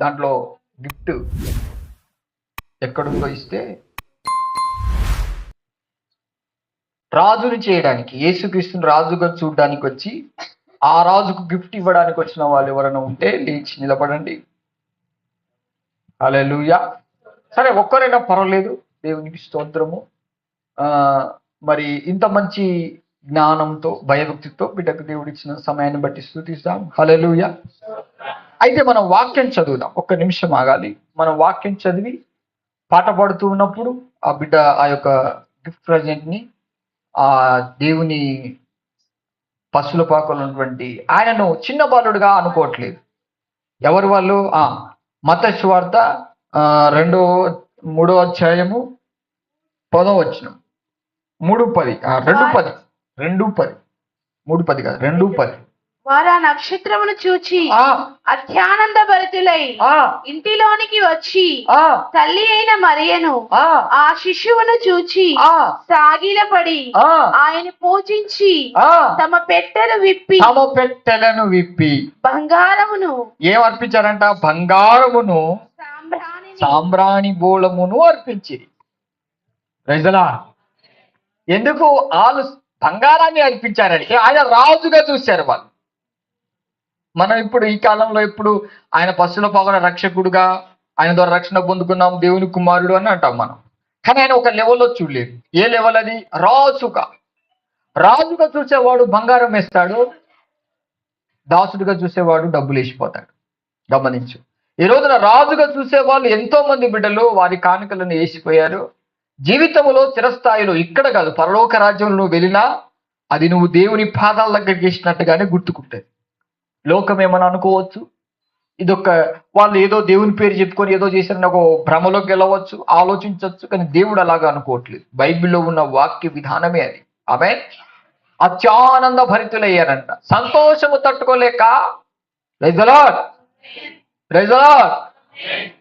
దాంట్లో గిఫ్ట్ ఎక్కడుందో ఇస్తే రాజుని చేయడానికి యేసుక్రీస్తుని రాజుగా చూడడానికి వచ్చి ఆ రాజుకు గిఫ్ట్ ఇవ్వడానికి వచ్చిన వాళ్ళు ఎవరైనా ఉంటే లేచి నిలబడండి. హల్లెలూయా. సరే ఒక్కరైనా పర్వాలేదు. దేవునికి స్తోత్రము. ఆ మరి ఇంత మంచి జ్ఞానంతో భయభక్తితో బిడ్డకు దేవుడిచ్చిన సమయాన్ని బట్టి స్థుతిస్తాం హల్లెలూయా. అయితే మనం వాక్యం చదువుదాం. ఒక్క నిమిషం ఆగాలి. మనం వాక్యం చదివి పాట పాడుతూ ఉన్నప్పుడు ఆ బిడ్డ ఆ యొక్క గిఫ్ట్ ప్రజెంట్ని ఆ దేవుని పశుల పాకలు ఉన్నటువంటి ఆయనను చిన్న బాలుడుగా అనుకోవట్లేదు. ఎవరు వాళ్ళు? ఆ మత వార్త రెండో మూడో అధ్యాయము పదో వచ్చిన మూడు పది. రెండు పది. రెండు పది. మూడు పది కాదు. రెండు పది. వారు ఆ నక్షత్రమును చూచి ఆ. అత్యానంద భరితులై ఆ. ఇంటిలోనికి వచ్చి తల్లి అయిన మరియను ఆ. శిశువును చూచి ఆ. సాగిలపడి ఆయన పూజించి తమ పెట్టెలు విప్పి తమ పెట్టెలను విప్పి బంగారమును ఏం అర్పించారంట బంగారమును సాంబ్రాణి బోళమును అర్పించిరి రైజలా ఎందుకు వాళ్ళు బంగారాన్ని అర్పించారంటే ఆయన రాజుగా చూశారు వాళ్ళు. మనం ఇప్పుడు ఈ కాలంలో ఇప్పుడు ఆయన పశువుల పోగల రక్షకుడుగా ఆయన ద్వారా రక్షణ పొందుకున్నాం దేవుని కుమారుడు అని అంటాం మనం. కానీ ఆయన ఒక లెవెల్లో చూడలేదు. ఏ లెవెల్ అది? రాజుగా. రాజుగా చూసేవాడు బంగారం వేస్తాడు దాసుడిగా చూసేవాడు డబ్బులు వేసిపోతాడు. గమనించు. ఈ రోజున రాజుగా చూసే వాళ్ళు ఎంతో మంది బిడ్డలు వారి కానుకలను వేసిపోయారు. జీవితంలో చిరస్థాయిలో ఇక్కడ కాదు పరలోక రాజ్యంలో నువ్వు వెళ్ళినా అది నువ్వు దేవుని పాదాల దగ్గరికి వేసినట్టుగానే గుర్తుకుంటుంది. లోకం ఏమని అనుకోవచ్చు? ఇదొక వాళ్ళు ఏదో దేవుని పేరు చెప్పుకొని ఏదో చేసిన ఒక భ్రమలోకి వెళ్ళవచ్చు ఆలోచించవచ్చు కానీ దేవుడు అలాగా అనుకోవట్లేదు. బైబిల్లో ఉన్న వాక్య విధానమే అది. ఆమె అత్యానంద భరితులయ్యారంట. సంతోషము తట్టుకోలేక రైజలాడ్ రైజలాడ్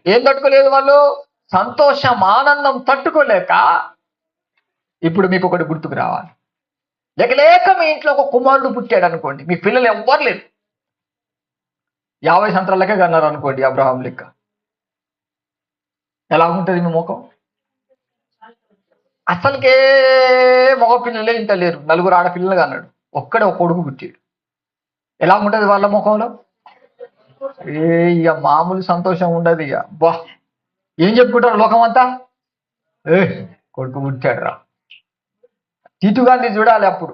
ఏం తట్టుకోలేదు వాళ్ళు? సంతోషం ఆనందం తట్టుకోలేక ఇప్పుడు మీకు ఒకటి గుర్తుకు రావాలి. లేక లేక మీ ఇంట్లో ఒక కుమారుడు పుట్టాడు అనుకోండి మీ పిల్లలు ఎవ్వరు లేరు. యాభై సంవత్సరాలకే కన్నారు అనుకోండి అబ్రహాం లెక్క. ఎలా ఉంటుంది మీ ముఖం? అసలుకే మగ పిల్లలే ఇంత లేరు. నలుగురు ఆడపిల్లలు కన్నాడు ఒక్కడే ఒక కొడుకు పుట్టాడు. ఎలా ఉంటుంది వాళ్ళ ముఖంలో? ఏ ఇక మామూలు సంతోషం ఉండదు ఇక బా. ఏం చెప్పుకుంటారు లోకం అంతా ఏ కొడుకు పుట్టాడు రా తీటుగాన్ని చూడాలి అప్పుడు.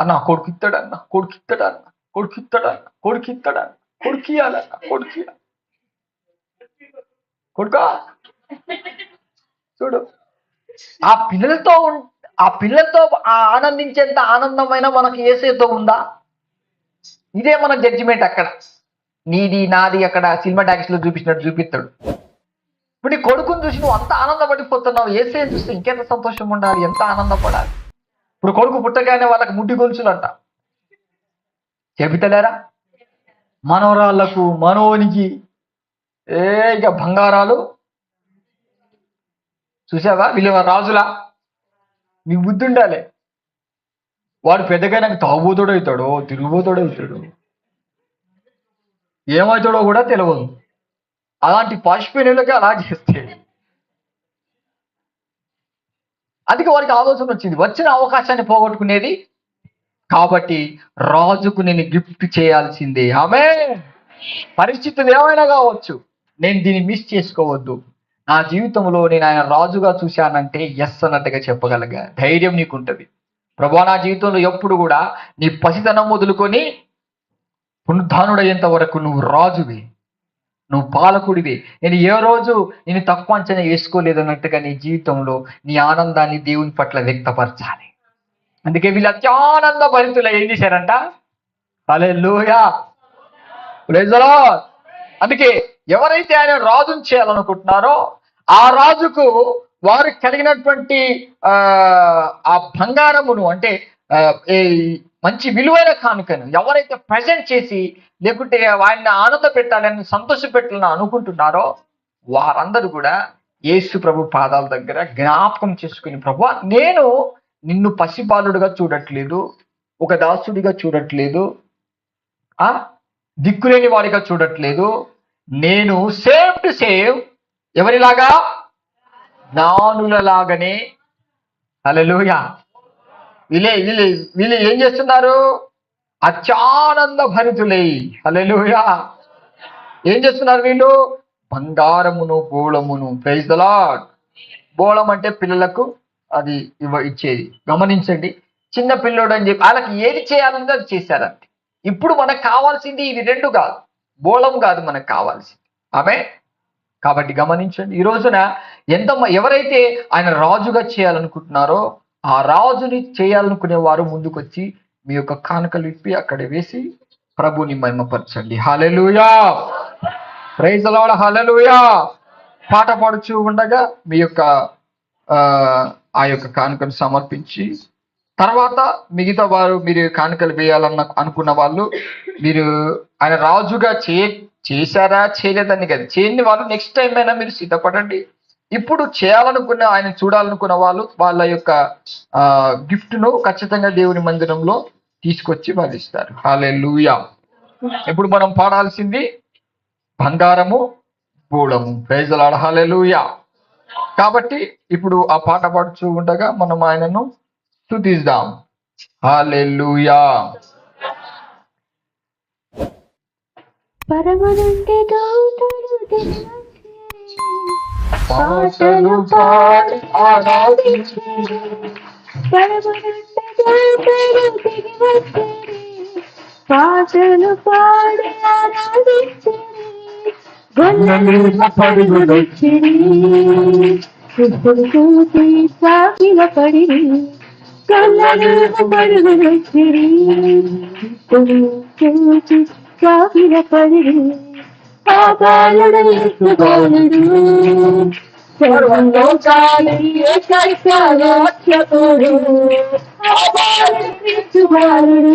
అన్న కొడుకు ఇస్తాడు అన్న కొడుకు ఇస్తాడు అన్న కొడుకు ఇస్తాడు కొడుకియాలన్న కొడుకు కొడుక? కొడుకు కొడుకా చూడు. ఆ పిల్లలతో ఆ పిల్లలతో ఆ ఆనందించేంత ఆనందమైన మనకి ఏసేతో ఉందా? ఇదే మన జడ్జిమెంట్ అక్కడ. నీది నాది అక్కడ సినిమా టాకీస్లో చూపించినట్టు చూపిస్తాడు ఇప్పుడు నీ కొడుకుని చూసి నువ్వు అంత ఆనందపడిపోతున్నావు ఏసే చూస్తే ఇంకెంత సంతోషం ఉండాలి ఎంత ఆనందపడాలి? ఇప్పుడు కొడుకు పుట్టగానే వాళ్ళకి ముడ్డి గొలుసులు చెబితలేరా మనవరాళ్ళకు మనోనికి ఏ ఇక బంగారాలు? చూసావా? వీళ్ళు రాజులా? నీకు బుద్ధి ఉండాలి. వాడు పెద్దగా నాకు తాగుబోతుడు అవుతాడో తిరుగుబోతుడు అవుతాడు? ఏమవుతాడో కూడా తెలియదు అలాంటి పశుపినులకి అలా చేస్తే. అందుకే వారికి ఆలోచన వచ్చింది. వచ్చిన అవకాశాన్ని పోగొట్టుకునేది కాబట్టి రాజుకు నేను గిఫ్ట్ చేయాల్సిందే. ఆమె పరిస్థితులు ఏమైనా కావచ్చు. నేను దీన్ని మిస్ చేసుకోవద్దు. నా జీవితంలో నేను ఆయన రాజుగా చూశానంటే ఎస్ అన్నట్టుగా చెప్పగలగా. ధైర్యం నీకుంటది. ప్రభా నా జీవితంలో ఎప్పుడు కూడా నీ పసితనం మొదలుకొని పునరుద్ధానుడయ్యేంత వరకు నువ్వు రాజువి. నువ్వు పాలకుడివి. నేను ఏ రోజు నేను తక్కువ అంచనా వేసుకోలేదు అన్నట్టుగా నీ జీవితంలో నీ ఆనందాన్ని దేవుని పట్ల వ్యక్తపరచాలి. అందుకే వీళ్ళు అత్యానంద భరితులు ఏం చేశారంట? అలే లోయా అందుకే ఎవరైతే ఆయన రాజుని చేయాలనుకుంటున్నారో ఆ రాజుకు వారు కలిగినటువంటి ఆ ఆ బంగారమును అంటే ఈ మంచి విలువైన కానుకను ఎవరైతే ప్రజెంట్ చేసి లేకుంటే ఆయన్ని ఆనంద పెట్టాలని సంతోష పెట్టాలని అనుకుంటున్నారో వారందరూ కూడా యేసు ప్రభు పాదాల దగ్గర జ్ఞాపకం చేసుకుని ప్రభు నేను నిన్ను పసిబాలుడుగా చూడట్లేదు ఒక దాసుడిగా చూడట్లేదు ఆ? దిక్కులేని వాడిగా చూడట్లేదు. నేను సేమ్ టు సేమ్ ఎవరిలాగా? జ్ఞానులలాగానే అలలుయా వీళ్ళే వీళ్ళు వీళ్ళు ఏం చేస్తున్నారు? అత్యానంద భరితులై అలలుయా ఏం చేస్తున్నారు వీళ్ళు? బంగారమును బోళమును. ప్రైజ్ ద బోళం అంటే పిల్లలకు అది ఇవ్వ ఇచ్చేది. గమనించండి చిన్న పిల్లోడు అని చెప్పి వాళ్ళకి ఏది చేయాలని అది చేశారంతే ఇప్పుడు మనకు కావాల్సింది ఇవి రెండు కాదు. బోళం కాదు మనకు కావాల్సింది. ఆమె? కాబట్టి గమనించండి. ఈ రోజున ఎంత ఎవరైతే ఆయన రాజుగా చేయాలనుకుంటున్నారో ఆ రాజుని చేయాలనుకునే వారు ముందుకొచ్చి మీ యొక్క కానుకలు ఇప్పి అక్కడ వేసి ప్రభుని మహిమపరచండి. హల్లెలూయా! Praise lord hallelujah! పాట పాడుచూ ఉండగా మీ యొక్క ఆ, యొక్క కానుకను సమర్పించి తర్వాత మిగతా వారు మీరు కానుకలు వేయాలన్న అనుకున్న వాళ్ళు మీరు ఆయన రాజుగా చే చేశారా చేయలేదని కదా. చేయని వాళ్ళు నెక్స్ట్ టైం అయినా మీరు సిద్ధపడండి. ఇప్పుడు చేయాలనుకున్న ఆయన చూడాలనుకున్న వాళ్ళు వాళ్ళ యొక్క గిఫ్ట్ను ఖచ్చితంగా దేవుని మందిరంలో తీసుకొచ్చి వాళ్ళు ఇస్తారు. హాలెలూయా ఇప్పుడు మనం పాడాల్సింది బంగారము బూడము ప్రైజలాడ హాలెలూయా కాబట్టి ఇప్పుడు ఆ పాట పాడుచూ ఉండగా మనం ఆయనను స్తుతిద్దాం హాలెలూయా పరమనంటే దూతలు. పాటలు పాడి ఆరాధించిరి. పరమనంటే దూతలు. పాటలు పాడి గొల్లలు పరుగులొచ్చిరి ఇప్పుడు చూసి సాగిల పడిరి గొల్లలు పరుగులొచ్చిరి ఇప్పుడు చూసి సాగిల పడిరి ఆ బాలుడు సర్వంలో కాలి బాలుడు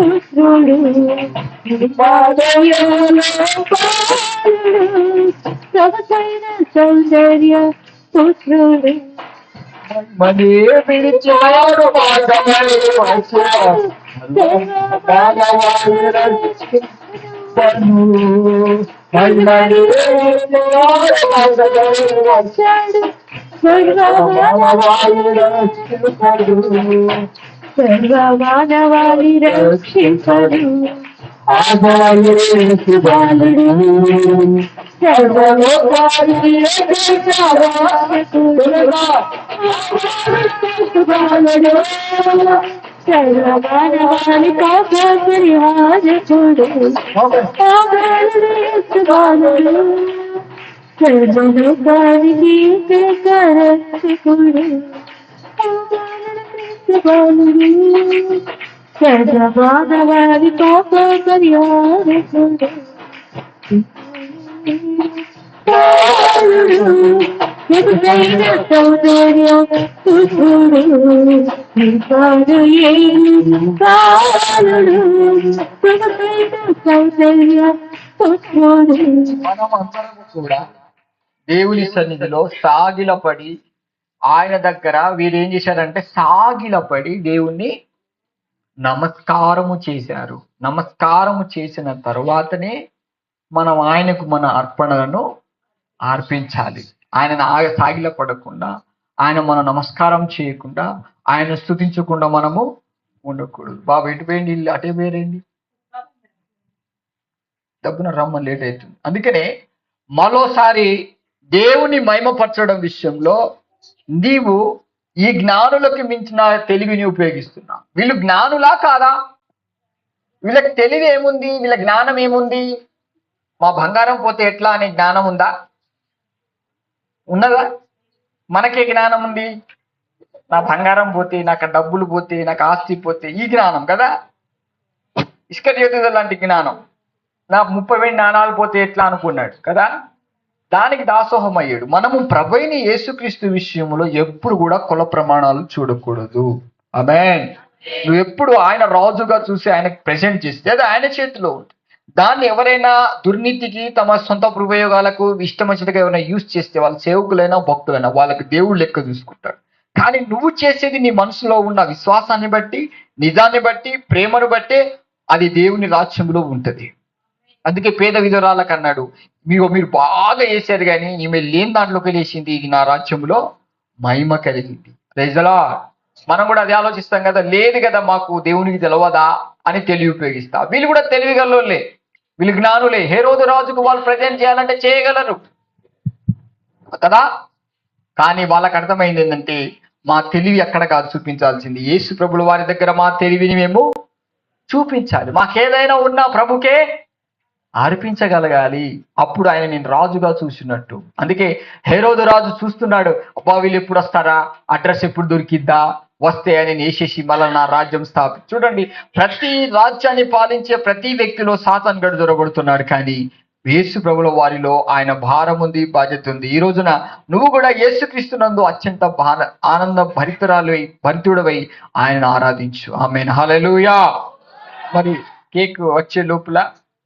పుత్రుడు సొగసైన సౌందర్య పుత్రుడు మనీ పిలిచాడు వచ్చాడు. మానవాళి రక్షింపను. మహిమని పిలిచాడు మాటలు వచ్చాడు. వచ్చాడు మానవాళి రక్షింపను. సర్వమానవాళి రక్షింపడు ఆదాయే శివాలుడు. సర్వలోకానికి బాలుడు సర్వమానవాళి కాపాడి హాజకుడు బాలుడు సర్వలోకానికి రక్షకుడు బాలుడు సర్వమానవాళి కాపాడి హాజకుడు ఎదురైన సౌందర్యం పుత్రుడు నింపాడు ఎదురైన సౌందర్యం కూడా దేవుని సన్నిధిలో సాగిలపడి ఆయన దగ్గర వీరు ఏం చేశారంటే సాగిలపడి దేవుణ్ణి నమస్కారము చేశారు. నమస్కారము చేసిన తర్వాతనే మనం ఆయనకు మన అర్పణలను అర్పించాలి. ఆయన ఆగ సాగిలపడకుండా ఆయన మనం నమస్కారం చేయకుండా ఆయన స్థుతించకుండా మనము ఉండకూడదు. బాబు ఎటు పోయింది ఇల్లు? అటే పేరేంది డబ్బున రమ్మని లేట్ అవుతుంది. అందుకనే మరోసారి దేవుని మహిమపరచడం విషయంలో నీవు ఈ జ్ఞానులకు మించిన తెలివిని ఉపయోగిస్తున్నా. వీళ్ళు జ్ఞానులా కాదా? వీళ్ళకి తెలివి ఏముంది? వీళ్ళ జ్ఞానం ఏముంది? మా బంగారం పోతే ఎట్లా అనే జ్ఞానం ఉందా? ఉన్నదా? మనకే జ్ఞానం ఉంది. నా బంగారం పోతే నాకు డబ్బులు పోతే నాకు ఆస్తి పోతే ఈ జ్ఞానం కదా? ఇసుక చేతుల లాంటి జ్ఞానం. నా ముప్పై వేడి నాణాలు పోతే ఎట్లా అనుకున్నాడు కదా? దానికి దాసోహం అయ్యాడు మనము ప్రభైని యేసుక్రీస్తు విషయంలో ఎప్పుడు కూడా కుల ప్రమాణాలు చూడకూడదు. అమెన్ నువ్వు ఎప్పుడు ఆయన రాజుగా చూసి ఆయనకు ప్రెజెంట్ చేస్తే అది ఆయన చేతిలో ఉంటుంది. దాన్ని ఎవరైనా దుర్నీతికి తమ సొంత ఉపయోగాలకు ఇష్టం వచ్చినట్టుగా ఎవరైనా యూజ్ చేస్తే వాళ్ళ సేవకులైనా భక్తులైనా వాళ్ళకి దేవుడు లెక్క చూసుకుంటాడు. కానీ నువ్వు చేసేది నీ మనసులో ఉన్న విశ్వాసాన్ని బట్టి నిజాన్ని బట్టి ప్రేమను బట్టి అది దేవుని రాజ్యంలో ఉంటుంది. అందుకే పేద విధురాలకు అన్నాడు మీరు మీరు బాగా చేశారు కానీ ఈమె లేని దాంట్లోకి వెళ్ళేసింది ఇది నా రాజ్యంలో మహిమ కలిగింది. ప్రజలా మనం కూడా అదే ఆలోచిస్తాం కదా లేదు కదా మాకు దేవునికి తెలవదా? అని తెలివి ఉపయోగిస్తా. వీళ్ళు కూడా తెలివిగలలే వీళ్ళు జ్ఞానులే. హే రోజు రాజుకు వాళ్ళు ప్రజెంట్ చేయాలంటే చేయగలరు. కదా? కానీ వాళ్ళకి అర్థమైంది ఏంటంటే మా తెలివి ఎక్కడ కాదు చూపించాల్సింది. యేసు ప్రభుల వారి దగ్గర మా తెలివిని మేము చూపించాలి. మాకేదైనా ఉన్నా ప్రభుకే అర్పించగలగాలి అప్పుడు ఆయన నేను రాజుగా చూసినట్టు. అందుకే హేరోదు రాజు చూస్తున్నాడు అబ్బా వీళ్ళు ఎప్పుడు వస్తారా? అడ్రస్ ఎప్పుడు దొరికిద్దా? వస్తే అని వేసేసి మళ్ళీ నా రాజ్యం స్థాపి చూడండి ప్రతి రాజ్యాన్ని పాలించే ప్రతి వ్యక్తిలో సాతాన్ గడు దొరబడుతున్నాడు కానీ యేసు ప్రభుల వారిలో ఆయన భారం ఉంది బాధ్యత ఉంది. ఈ రోజున నువ్వు కూడా యేసుక్రీస్తునందు అత్యంత భార ఆనంద భరితురాలు భరితుడవై ఆయన ఆరాధించు. ఆమె హల్లెలూయా! మరి కేక్ వచ్చే లోపల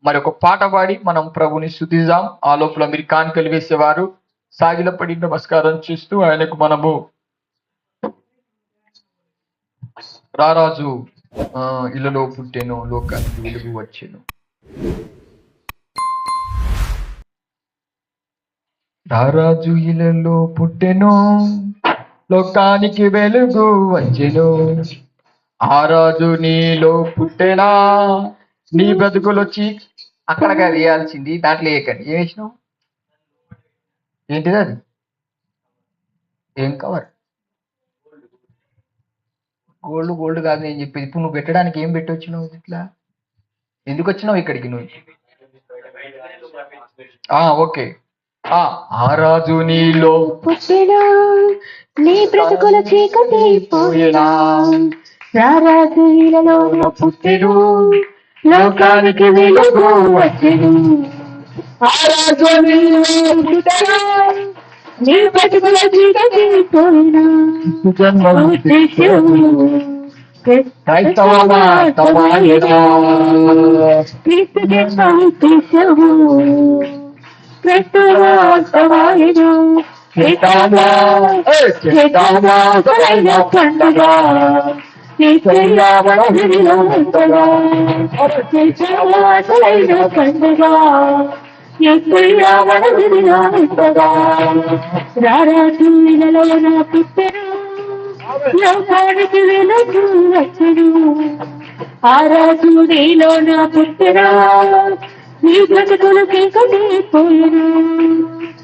మరి ఒక పాట పాడి మనం ప్రభుని శుద్ధిద్దాం. ఆ లోపల మీరు కానుకలు వేసేవారు. సాగిలపడి నమస్కారం చేస్తూ ఆయనకు మనము రారాజు ఇళ్ళలో పుట్టేను లోకానికి వెలుగు వచ్చాను. రారాజు ఇళ్ళలో పుట్టెను లోకానికి వెలుగు వచ్చెను. ఆ రాజు నీలో పుట్టెనా? నీ బ్రతుకులు వచ్చి అక్కడగా వేయాల్సింది దాంట్లో వేయకండి. ఏం వేసినావు? ఏంటిది అది? ఏం కవర్? గోల్డ్ గోల్డ్ కాదు నేను చెప్పేది. ఇప్పుడు నువ్వు పెట్టడానికి ఏం పెట్టి వచ్చినావు ఇట్లా? ఎందుకు వచ్చినావు ఇక్కడికి నువ్వు? ఆ ఓకే. ఆ ఆ రాజు నీలో నీ బ్రతుకుల చీకటి ఇలలో పుట్టెను. లోకానికి వెలుగు వచ్చెను ఆ రాజు నీలో పుట్టెను నీ క్రీస్తామా సరైన పండుగ. క్రీస్తయ్యా పండుగ క్రీస్తయ్యా వడదిలో ఉంటగా రారాజు ఇలలో నా పుట్టెను లోకానికి వెలుగు వచ్చెను ఆ రాజు నీలో నా పుట్టెనా నీ బ్రతుకులు కేకటి పోయెను.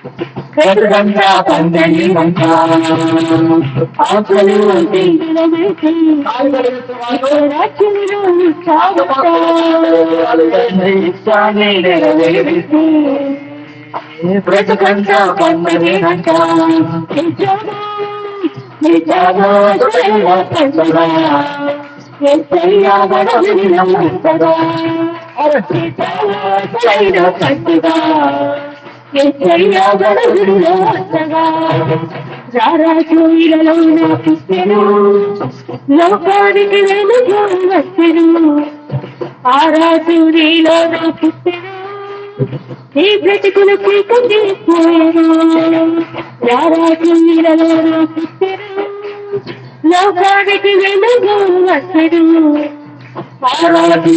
బావట తండ్రి వెతుకంతా పందని వంట అప్పులు నీలవండి ఇతరాత్మలో చావట నిజమా పండుగ ఎత్తయ్యా వడవిలో లోకానికి వెలుగు వచ్చెను ఆ రాజు ఈ నా పుట్టెను నీ బ్రతుకులు చీకటి పోయెను రారాజు లోకానికి వెలుగు వచ్చెను ఆరాధి